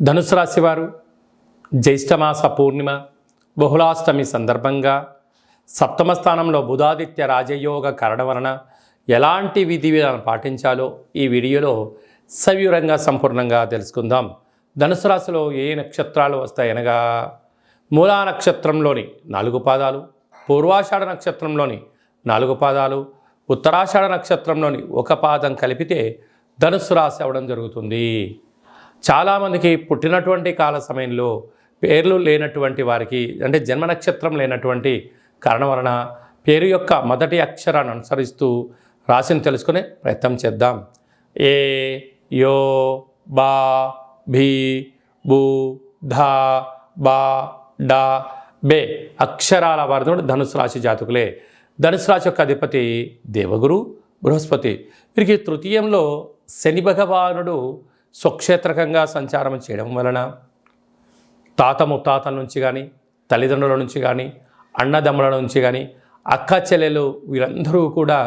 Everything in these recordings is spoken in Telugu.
ధనుసు రాశివారు జ్యేష్ఠమాస పూర్ణిమ బహుళాష్టమి సందర్భంగా సప్తమ స్థానంలో బుధాదిత్య రాజయోగ కరణ వలన ఎలాంటి విధి విధానం పాటించాలో ఈ వీడియోలో సవివరంగా సంపూర్ణంగా తెలుసుకుందాం. ధనుసు రాశిలో ఏ నక్షత్రాలు వస్తాయనగా మూలా నక్షత్రంలోని నాలుగు పాదాలు పూర్వాషాఢ నక్షత్రంలోని నాలుగు పాదాలు ఉత్తరాషాఢ నక్షత్రంలోని ఒక పాదం కలిపితే ధనుసు రాశి అవ్వడం జరుగుతుంది. చాలామందికి పుట్టినటువంటి కాల సమయంలో పేర్లు లేనటువంటి వారికి అంటే జన్మ నక్షత్రం లేనటువంటి కారణం వలన పేరు యొక్క మొదటి అక్షరాన్ని అనుసరిస్తూ రాశిని తెలుసుకునే ప్రయత్నం చేద్దాం. ఏ యో బా భీ భూ ధా బా డా బే అక్షరాల వారితో ధనుసు రాశి జాతకులే. ధనుసు రాశి యొక్క అధిపతి దేవగురు బృహస్పతి. వీరికి తృతీయంలో శని భగవానుడు స్వక్షేత్రకంగా సంచారం చేయడం వలన తాత ముత్తాతల నుంచి కానీ తల్లిదండ్రుల నుంచి కానీ అన్నదమ్ముల నుంచి కానీ అక్క చెల్లెలు వీరందరూ కూడా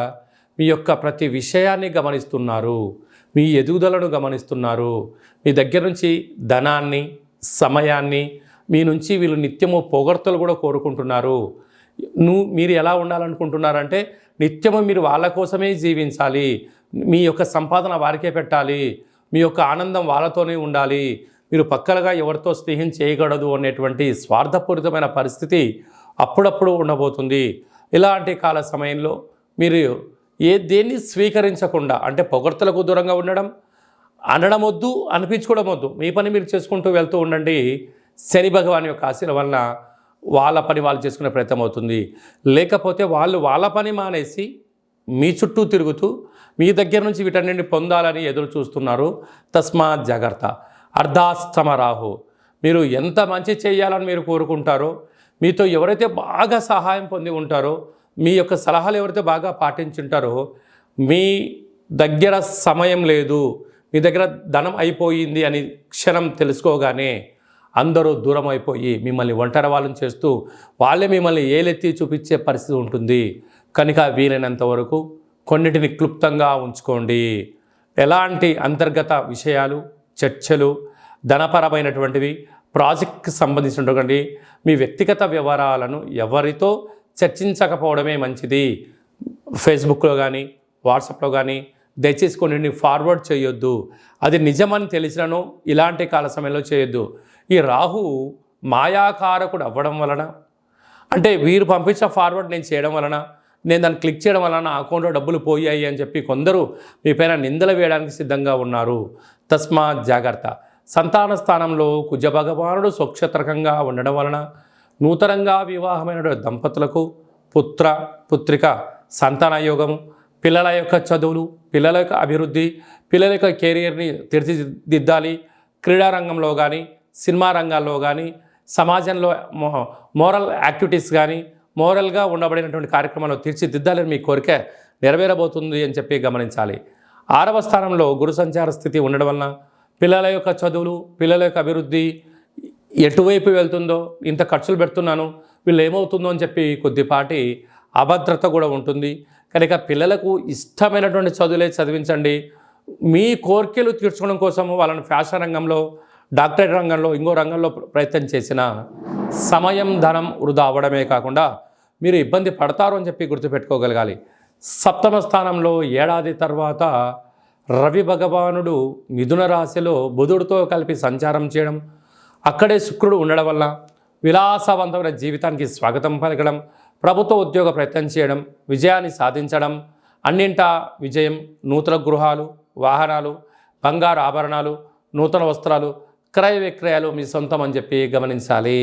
మీ యొక్క ప్రతి విషయాన్ని గమనిస్తున్నారు. మీ ఎదుగుదలను గమనిస్తున్నారు. మీ దగ్గర నుంచి ధనాన్ని సమయాన్ని మీ నుంచి వీళ్ళు నిత్యము పొగడ్తలు కూడా కోరుకుంటున్నారు. నువ్వు మీరు ఎలా ఉండాలనుకుంటున్నారంటే నిత్యము మీరు వాళ్ళ కోసమే జీవించాలి. మీ యొక్క సంపాదన వారికే పెట్టాలి. మీ యొక్క ఆనందం వాళ్ళతోనే ఉండాలి. మీరు పక్కలుగా ఎవరితో స్నేహం చేయకూడదు అనేటువంటి స్వార్థపూరితమైన పరిస్థితి అప్పుడప్పుడు ఉండబోతుంది. ఇలాంటి కాల సమయంలో మీరు ఏ దేన్ని స్వీకరించకుండా అంటే పొగడ్తలకు దూరంగా ఉండడం అనడం వద్దు అనిపించుకోవడం వద్దు మీ పని మీరు చేసుకుంటూ వెళ్తూ ఉండండి. శని భగవాన్ యొక్క ఆశీల వలన వాళ్ళ పని వాళ్ళు చేసుకునే ప్రయత్నం అవుతుంది. లేకపోతే వాళ్ళు వాళ్ళ పని మానేసి మీ చుట్టూ తిరుగుతూ మీ దగ్గర నుంచి వీటన్నింటిని పొందాలని ఎదురు చూస్తున్నారు. తస్మాత్ జాగ్రత్త. అర్ధాస్తమ రాహు. మీరు ఎంత మంచి చేయాలని మీరు కోరుకుంటారో మీతో ఎవరైతే బాగా సహాయం పొంది ఉంటారో మీ యొక్క సలహాలు ఎవరైతే బాగా పాటించుంటారో మీ దగ్గర సమయం లేదు మీ దగ్గర ధనం అయిపోయింది అని క్షణం తెలుసుకోగానే అందరూ దూరం అయిపోయి మిమ్మల్ని ఒంటరి వాళ్ళని చేస్తూ వాళ్ళే మిమ్మల్ని ఏలెత్తి చూపించే పరిస్థితి ఉంటుంది. కనుక వీలైనంత వరకు కొన్నిటిని క్లుప్తంగా ఉంచుకోండి. ఎలాంటి అంతర్గత విషయాలు చర్చలు ధనపరమైనటువంటివి ప్రాజెక్ట్కి సంబంధించినటువంటి మీ వ్యక్తిగత వివరాలను ఎవరితో చర్చించకపోవడమే మంచిది. ఫేస్బుక్లో కానీ వాట్సాప్లో కానీ దయచేసి కొన్ని ఫార్వర్డ్ చేయొద్దు. అది నిజమని తెలిసినను ఇలాంటి కాల సమయంలో చేయొద్దు. ఈ రాహు మాయాకారకుడు అవ్వడం వలన అంటే వీరు పంపించిన ఫార్వర్డ్ నేను చేయడం వలన నేను దాన్ని క్లిక్ చేయడం వలన నా అకౌంట్లో డబ్బులు పోయాయి అని చెప్పి కొందరు మీ పైన నిందలు వేయడానికి సిద్ధంగా ఉన్నారు. తస్మా జాగ్రత్త. సంతాన స్థానంలో కుజ భగవానుడు స్వక్షత్రకంగా ఉండడం వలన నూతనంగా వివాహమైన దంపతులకు పుత్ర పుత్రిక సంతాన యోగం పిల్లల యొక్క చదువులు పిల్లల యొక్క అభివృద్ధి పిల్లల యొక్క కెరియర్ని తీర్చిదిద్దాలి. క్రీడారంగంలో కానీ సినిమా రంగాల్లో కానీ సమాజంలో మో మోరల్ యాక్టివిటీస్ కానీ మోరల్గా ఉండబడినటువంటి కార్యక్రమాలు తీర్చిదిద్దాలని మీ కోరిక నెరవేరబోతుంది అని చెప్పి గమనించాలి. ఆరవ స్థానంలో గురు సంచార స్థితి ఉండడం వలన పిల్లల యొక్క చదువులు పిల్లల యొక్క అభివృద్ధి ఎటువైపు వెళ్తుందో ఇంత ఖర్చులు పెడుతున్నాను వీళ్ళు ఏమవుతుందో అని చెప్పి కొద్దిపాటి అభద్రత కూడా ఉంటుంది. కనుక పిల్లలకు ఇష్టమైనటువంటి చదువులే చదివించండి. మీ కోరికలు తీర్చుకోవడం కోసం వాళ్ళని ఫ్యాషన్ రంగంలో డాక్టరేట్ రంగంలో ఇంకో రంగంలో ప్రయత్నం చేసిన సమయం ధనం వృధా అవ్వడమే కాకుండా మీరు ఇబ్బంది పడతారు అని చెప్పి గుర్తుపెట్టుకోగలగాలి. సప్తమ స్థానంలో ఏడాది తర్వాత రవి భగవానుడు మిథున రాశిలో బుధుడితో కలిపి సంచారం చేయడం అక్కడే శుక్రుడు ఉండడం వల్ల విలాసవంతమైన జీవితానికి స్వాగతం పలకడం ప్రభుత్వ ఉద్యోగ ప్రయత్నం చేయడం విజయాన్ని సాధించడం అన్నింటా విజయం నూతన గృహాలు వాహనాలు బంగారు ఆభరణాలు నూతన వస్త్రాలు క్రయ విక్రయాలు మీ సొంతం అని చెప్పి గమనించాలి.